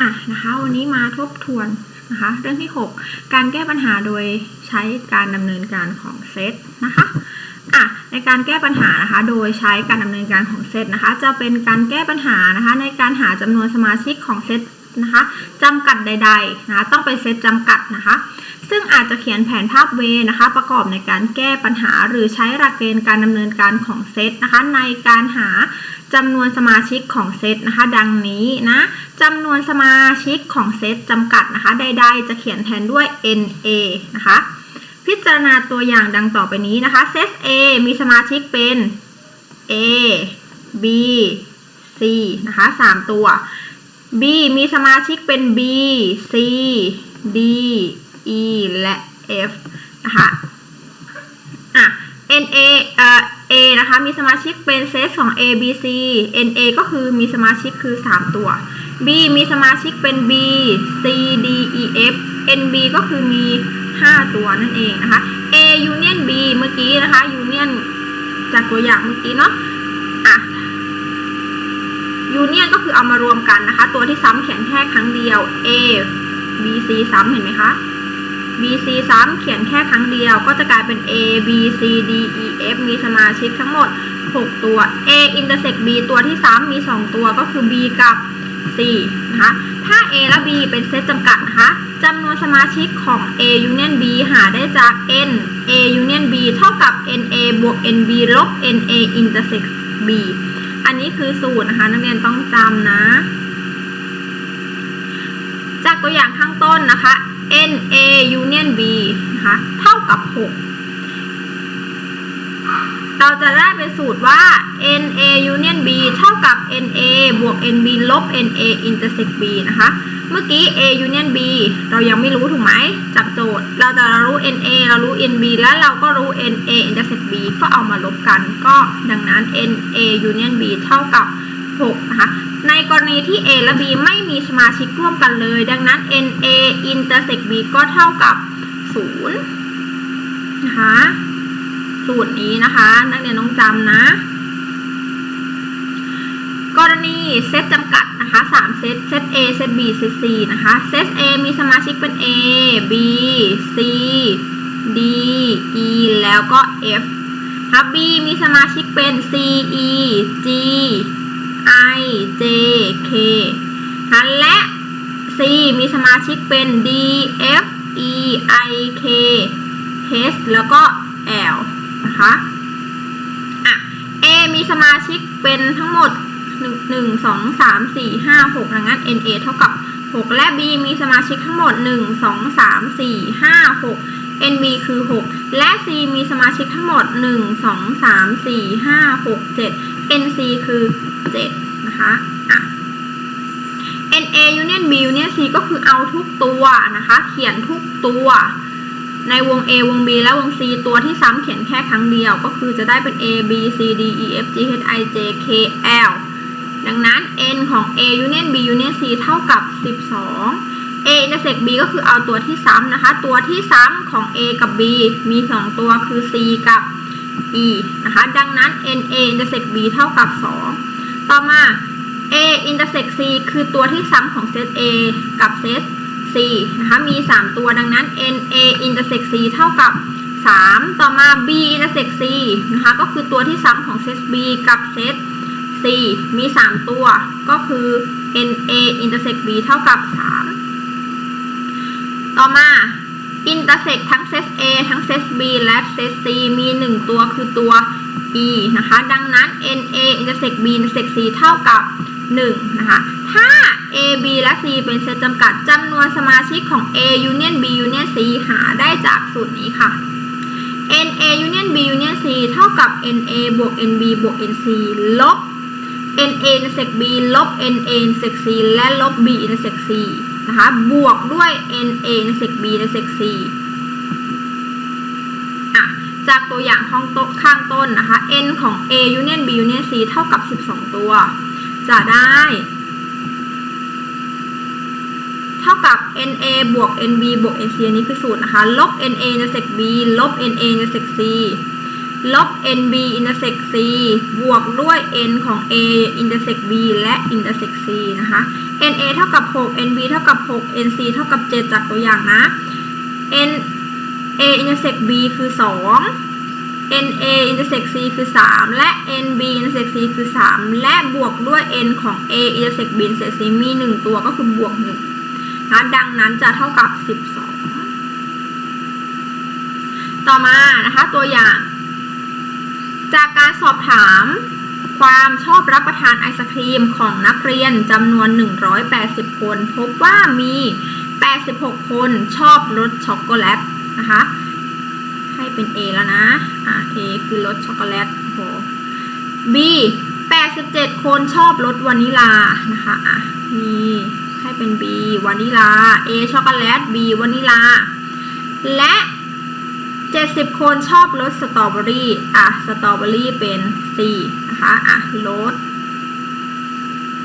อะนะคะวันนี้มาทบทวนนะคะเรื่องที่ 6 การแก้ปัญหาโดยใช้การดำเนินการของเซตนะคะอะในการแก้ปัญหานะคะโดยใช้การดำเนินการของเซตนะคะจะเป็นการแก้ปัญหานะคะในการหาจำนวนสมาชิกของเซตนะคะจำกัดใดๆนะคะต้องเป็นเซตจำกัดนะคะ ซึ่งอาจจะเขียนแผนภาพเวนะคะ ประกอบในการแก้ปัญหาหรือใช้หลักเกณฑ์การดำเนินการของเซตนะคะ ในการหา จำนวนสมาชิกของเซตนะคะ ดังนี้นะจำนวนสมาชิกของเซตจำกัดนะคะ ใด ๆ จะเขียนแทนด้วย NA นะคะ พิจารณาตัวอย่างดังต่อไปนี้นะคะ เซต A มีสมาชิกเป็น A B C นะคะ3ตัว B มีสมาชิกเป็น B C D E และ F นะคะอะ NA เอ่อ A นะคะมีสมาชิกเป็นเซตของ A B C NA ก็คือมีสมาชิกคือ 3 ตัว B มีสมาชิกเป็น B C D E F NB ก็คือมี 5 ตัวนั่นเองนะคะ A Union B เมื่อกี้นะคะ Union จากตัวอย่างเมื่อกี้เนาะอะยูเนียนก็คือเอามารวมกันนะคะ ตัวที่ซ้ำเขียนแค่ครั้งเดียว A B C ซ้ำเห็นไหมคะ B C ซ้ำเขียนแค่ครั้งเดียว ก็จะกลายเป็น A B C D E F มีสมาชิกทั้งหมด 6 ตัว A intersect B ตัวที่ซ้ำมี 2 ตัวก็คือ B กับ C นะคะถ้า A และ B เป็นเซตจำกัดนะคะจำนวนสมาชิกของ A union B หาได้จาก N A union B เท่ากับ NA บวก NB ลบ NA intersect B อันนี้คือสูตรนะคะ นักเรียนต้องจำนะ จากตัวอย่างข้างต้นนะคะ NA union B นะคะ เท่ากับ 6 เราจะได้เป็นสูตรว่า NA union B เท่ากับ NA บวก NB ลบ NA intersect B นะคะ เมื่อกี้ A union B เรายังไม่รู้ถูกไหม จากโจทย์ เราจะรู้ NA เรารู้ NB และเราก็รู้ NA intersect B ก็เอามาลบกัน ก็ดังนั้น NA union B เท่ากับ6 นะคะในกรณีที่ A และ B ไม่มีสมาชิกร่วมกันเลย ดังนั้น NA intersect B ก็เท่ากับ 0 นะคะสูตรนี้นะคะ นักเรียนต้องจำนะ กรณีเซตจำกัดนะคะ3เซตเซต A เซต B เซต C นะคะเซต A มีสมาชิกเป็น A B C D E แล้วก็ F ครับ B มีสมาชิกเป็น C E G I J K นะและ C มีสมาชิกเป็น D F E I K H แล้วก็ L นะคะอะ A มีสมาชิกเป็นทั้งหมด1 1 2 3 4 5 6ดังนั้น NA เท่ากับ 6 และ B มีสมาชิกทั้งหมด 1 2 3 4 5 6 NB คือ 6 และ C มีสมาชิกทั้งหมด 1 2 3 4 5 6 7 NC คือ 7 นะคะอะ NA union B union C ก็คือเอาทุกตัวนะคะ เขียนทุกตัว ในวง A วง B และวง C ตัวที่ซ้ำเขียนแค่ครั้งเดียว ก็คือจะได้เป็น A B C D E F G H I J K L ดังนั้น n ของ A union B union C เท่ากับ 12 A intersect B ก็คือเอาตัวที่ซ้ำนะคะ ตัวที่ซ้ำของ A กับ B มี 2 ตัวคือ C กับ E นะคะ ดังนั้น N A intersect B เท่ากับ 2 ต่อมา A intersect C คือตัวที่ซ้ำของเซต A กับเซต C นะคะ มี 3 ตัวดังนั้น N A intersect C เท่ากับ 3 ต่อมา B intersect C นะคะ ก็คือตัวที่ซ้ำของเซต B กับเซต C มี 3 ตัว ก็คือ N A intersect B เท่ากับ 3 ต่อมา อินเตอร์เซ็กทั้งเซต A ทั้งเซต B และเซต C มี 1 ตัวคือตัว E นะคะ ดังนั้น NA อินเตอร์เซ็ก B อินเตอร์เซ็ก C เท่ากับ1นะคะ ถ้า A B และ C เป็นเซตจำกัดจำนวนสมาชิกของ A Union B Union C หาได้จากสูตรนี้ค่ะ NA Union B Union C เท่ากับ NA บวก NB บวก NC ลบ NA อินเตอร์เซ็ก B ลบ NA อินเตอร์เซ็ก C และลบ B อินเตอร์เซ็ก C นะคะ บวกด้วย N A intersect B intersect C อะจากตัวอย่างข้างโต๊ะข้างต้นนะคะ N ของ A union B union C เท่ากับ 12 ตัว จะได้ เท่ากับ NA บวก NB บวก NC อันนี้คือสูตรนะคะ ลบ NA intersect B ลบ NA intersect C ลบ nb intersect c บวกด้วย n ของ a intersect b และ intersect c นะคะ na เท่ากับ 6 nb เท่ากับ 6 nc เท่ากับ 7 จากตัวอย่างนะ n a intersect b คือ 2 na intersect c คือ 3 และ nb intersect c คือ 3 และบวกด้วย n ของ a intersect b intersect c มี 1 ตัวก็คือบวก1นะดังนั้นจะเท่ากับ 12 ต่อมานะคะตัวอย่าง จากการสอบถามความชอบรับประทานไอศครีมของนักเรียนจำนวน 180 คน พบว่ามี 86 คนชอบรสช็อกโกแลตนะคะ ให้เป็น A แล้วนะ อะ A คือรสช็อกโกแลตโห B 87 คนชอบรสวานิลานะคะ อะ มีให้เป็น B วานิลา A ช็อกโกแลต B วานิลา และ 70 คนชอบรสสตรอเบอรี่อะสตรอเบอรี่เป็น C นะคะอะรส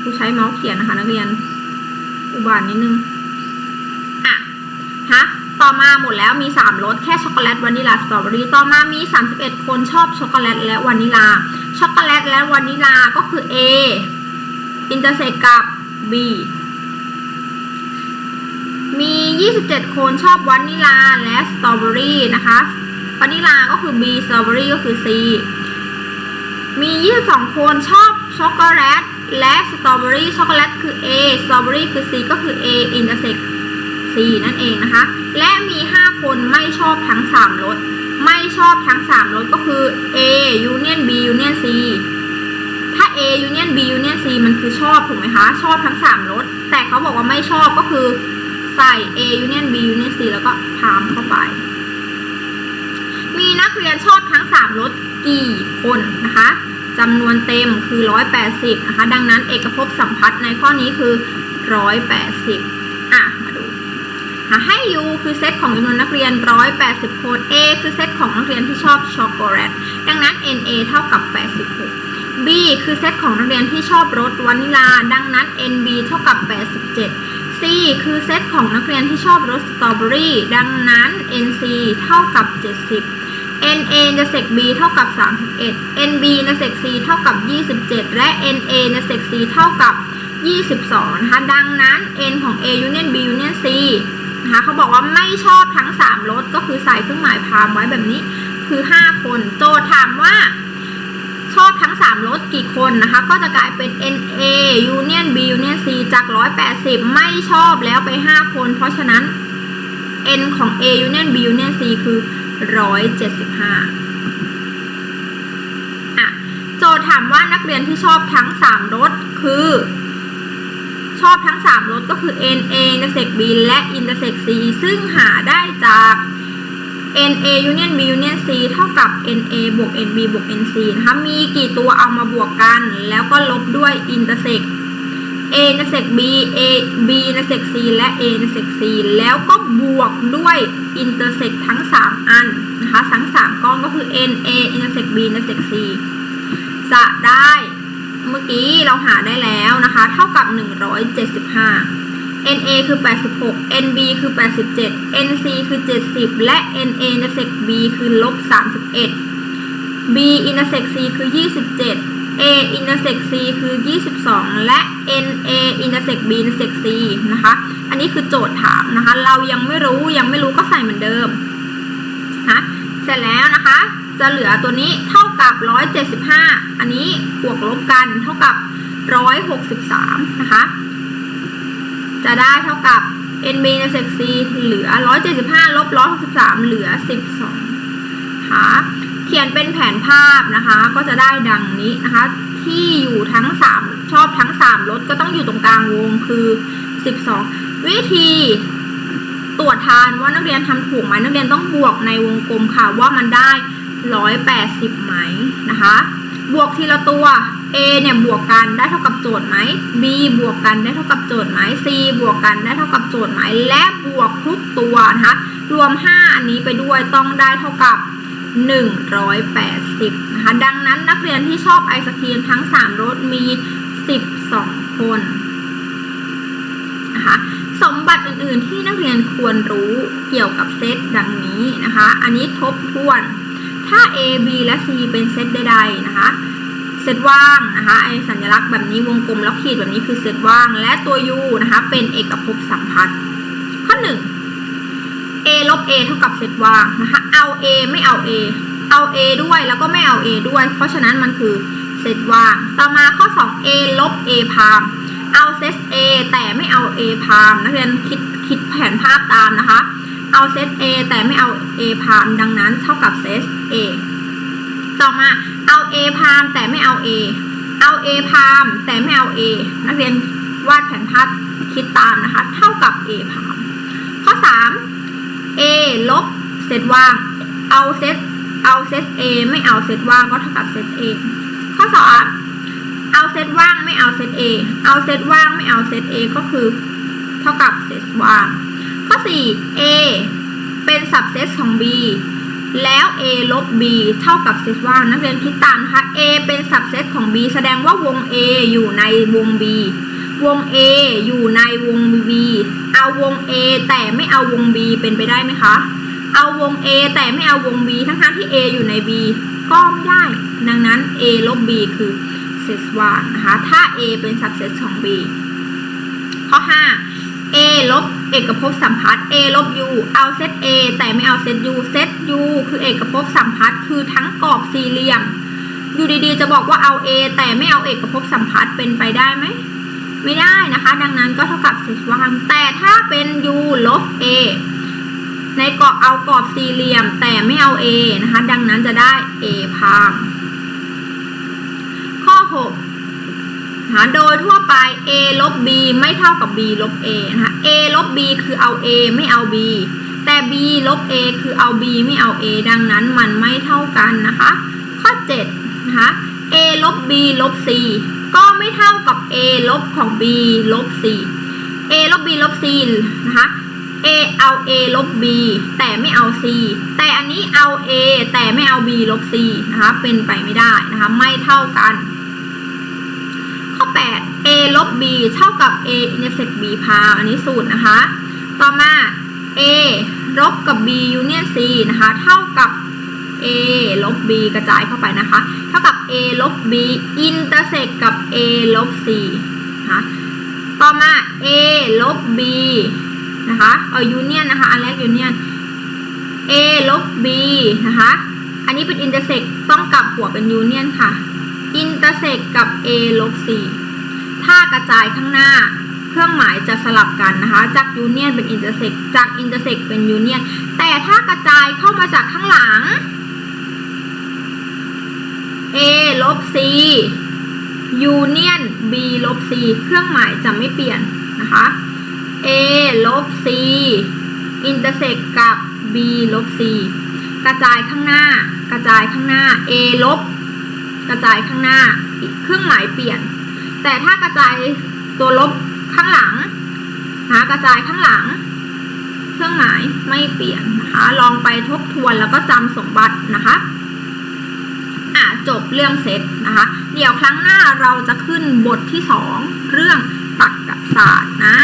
ผู้ใช้เมาส์เขียนนะคะนักเรียน อุบาทนิดนึง อะฮะต่อมาหมดแล้วมี 3รสแค่ช็อกโกแลตวานิลาสตรอเบอรี่ต่อมามี 31 คนชอบช็อกโกแลตและวานิลาช็อกโกแลตและวานิลาก็คือ A อินเตอร์เซกกับ B มี 27 คนชอบวานิลาและสตรอเบอรี่นะคะวานิลาก็คือ B สตรอเบอรี่ก็คือ C มี 22 คนชอบช็อกโกแลตและสตรอเบอรี่ช็อกโกแลตคือ A สตรอเบอรี่คือ C ก็คือ A อินเตอร์เซก C นั่นเองนะคะ และมี 5 คนไม่ชอบทั้ง 3รสไม่ชอบทั้ง 3รสก็คือ A union B union C ถ้า A union B union C มันคือชอบถูกไหมคะ ชอบทั้ง 3รสแต่เขาบอกว่าไม่ชอบก็คือ ใส่ A union B union C แล้วก็พามเข้าไป มีนักเรียนชอบทั้ง 3รสกี่คนนะคะจำนวนเต็มคือ 180 นะคะ ดังนั้นเอกภพสัมพัทธ์ในข้อนี้คือ 180 อะ มาดูให้ U คือเซตของจำนวนนักเรียน 180 คน A คือเซตของนักเรียนที่ชอบช็อกโกแลต ดังนั้น NA เท่ากับ 86 B คือเซตของนักเรียนที่ชอบรสวานิลา ดังนั้น NB เท่ากับ 87 C คือเซตของนักเรียนที่ชอบรสสตรอเบอรี่ ดังนั้น NC เท่ากับ 70 NA จะเซก B เท่ากับ 31 NB จะเซก C เท่ากับ 27 และ NA จะเซก C เท่ากับ 22 นะคะ ดังนั้น N ของ A union B union C นะคะเขาบอกว่าไม่ชอบทั้ง 3รสก็คือใส่เครื่องหมายพามไว้แบบนี้ คือ 5 คน โจทย์ถามว่า ชอบทั้ง 3รสกี่คนนะคะ ก็จะกลายเป็น NA union B union C จาก 180 ไม่ชอบแล้วไป 5 คน เพราะฉะนั้น N ของ A union B union C คือ 175อะโจทย์ถามว่านักเรียนที่ชอบทั้ง 3รสคือ ชอบทั้ง 3รสก็คือ NA intersect B และ intersect C ซึ่งหาได้จาก NA union B union C เท่ากับ NA บวก NB บวก NC นะคะ มีกี่ตัวเอามาบวกกัน แล้วก็ลบด้วย intersect A intersect B A B intersect C และ A intersect C แล้วก็บวกด้วย intersect ทั้ง 3 อันนะคะ ทั้ง 3 ก้อนก็คือ NA intersect B intersect C จะได้ เมื่อกี้เราหาได้แล้วนะคะ เท่ากับ 175 NA คือ 86 NB คือ 87 NC คือ 70 และ NA intersect B คือลบ 31 B intersect C คือ 27 A intersect C คือ 22 และ NA intersect B intersect C นะคะ อันนี้คือโจทย์ถามนะคะ เรายังไม่รู้ยังไม่รู้ก็ใส่เหมือนเดิมนะเสร็จแล้วนะคะ จะเหลือตัวนี้เท่ากับ 175 อันนี้บวกลบกันเท่ากับ 163 นะคะ จะได้เท่ากับ NB intersect C เหลือ 175ลบ163เหลือ 12ค่ะเขียนเป็นแผนภาพนะคะ ก็จะได้ดังนี้นะคะ ที่อยู่ทั้ง 3 ชอบทั้ง3รถก็ต้องอยู่ตรงกลางวงคือ 12 วิธีตรวจทานว่านักเรียนทำถูกไหมนักเรียนต้องบวกในวงกลมค่ะว่ามันได้ 180ไหมนะคะ บวกทีละตัว A เนี่ยบวกกันได้เท่ากับโจทย์ไหม B บวกกันได้เท่ากับโจทย์ไหม C บวกกันได้เท่ากับโจทย์ไหม และบวกทุกตัวนะคะรวม 5 อันนี้ไปด้วยต้องได้เท่ากับ 180นะคะดังนั้นนักเรียนที่ชอบไอศครีมทั้ง 3รสมี 12 คนนะคะสมบัติอื่นๆที่นักเรียนควรรู้เกี่ยวกับเซตดังนี้นะคะ อันนี้ทบทวน ถ้า A B และ C เป็นเซตใดๆนะคะ เซตว่างนะคะไอสัญลักษณ์แบบนี้วงกลมแล้วขีดแบบนี้คือเซตว่าง และตัว U นะคะเป็นเอกภพสัมพัทธ์ข้อหนึ่ง A ลบ A เท่ากับเซตว่างนะคะเอา A ไม่เอา A เอา A ด้วยแล้วก็ไม่เอา A ด้วย เพราะฉะนั้นมันคือเซตว่าง ต่อมาข้อ 2 A ลบ A พามเอาเซต A แต่ไม่เอา A พามนักเรียนคิดคิดแผนภาพตามนะคะเอาเซต A แต่ไม่เอา A พามดังนั้นเท่ากับเซต A ต่อมาเอา A พามแต่ไม่เอา A เอา A พามแต่ไม่เอา A นักเรียนวาดแผนภาพคิดตามนะคะ เท่ากับ A พามข้อ 3 A ลบเซตว่างเอาเซตเอาเซต A ไม่เอาเซตว่างก็เท่ากับเซต A ข้อ 2 เอาเซตว่างไม่เอาเซต A เอาเซตว่างไม่เอาเซต A ก็คือเท่ากับเซตว่าง ข้อ 4 A เป็นสับเซตของ B แล้ว A ลบ B เท่ากับเซตว่างนักเรียนคิดตามนะคะ A เป็นสับเซตของ B แสดงว่าวง A อยู่ในวง B วง A อยู่ในวง B เอาวง A แต่ไม่เอาวง B เป็นไปได้ไหมคะ เอาวง A แต่ไม่เอาวง B ทั้งๆที่ A อยู่ใน B ก็ไม่ได้ ดังนั้น A ลบ B คือเซตว่างนะคะ ถ้า A เป็นสับเซตของ B ข้อ 5 A ลบเอกภพสัมพัทธ์ A ลบ U เอาเซต A แต่ไม่เอาเซต U เซต U คือเอกภพสัมพัทธ์คือทั้งกรอบสี่เหลี่ยม อยู่ดีๆ จะบอกว่าเอา A แต่ไม่เอาเอกภพสัมพัทธ์เป็นไปได้ไหม ไม่ได้นะคะ ดังนั้นก็เท่ากับเซตว่าง แต่ถ้าเป็น U ลบ A ในกรอบเอากรอบสี่เหลี่ยม แต่ไม่เอา A นะคะ ดังนั้นจะได้ A พามข้อ 6 นะคะโดยทั่วไป a ลบ b ไม่เท่ากับ b ลบ a นะคะ a ลบ b คือเอา a ไม่เอา b แต่ b ลบ a คือเอา b ไม่เอา a ดังนั้นมันไม่เท่ากันนะคะ ข้อ7นะคะ a ลบ b ลบ c ก็ไม่เท่ากับ a ลบของ b ลบ c a ลบ b ลบ c นะคะ a เอา a ลบ b แต่ไม่เอา c แต่อันนี้เอา a แต่ไม่เอา b ลบ c นะคะ เป็นไปไม่ได้นะคะ ไม่เท่ากัน 8 a ลบ b เท่ากับ a intersect b พาวอันนี้สูตรนะคะ ต่อมา a ลบกับ b union c นะคะ เท่ากับ a ลบ b กระจายเข้าไปนะคะ เท่ากับ a ลบ b intersect กับ a ลบ c นะคะต่อมา a ลบ b นะคะ เอา union นะคะ อันแรก union a ลบ b นะคะ อันนี้เป็น intersect ต้องกลับหัวเป็น union ค่ะ intersect กับ a ลบ c ถ้ากระจายข้างหน้า เครื่องหมายจะสลับกันนะคะ จาก union เป็น intersect จาก intersect เป็น union แต่ถ้ากระจายเข้ามาจากข้างหลัง a ลบ c union b ลบ c เครื่องหมายจะไม่เปลี่ยนนะคะ a ลบ c intersect กับ b ลบ c กระจายข้างหน้า กระจายข้างหน้า a ลบ กระจายข้างหน้า เครื่องหมายเปลี่ยน แต่ถ้ากระจายตัวลบข้างหลังนะคะกระจายข้างหลัง เครื่องหมายไม่เปลี่ยนนะคะ ลองไปทบทวนแล้วก็จำสมบัตินะคะอะจบเรื่องเซตนะคะ เดี๋ยวครั้งหน้าเราจะขึ้นบทที่สองเรื่องตรรกศาสตร์นะ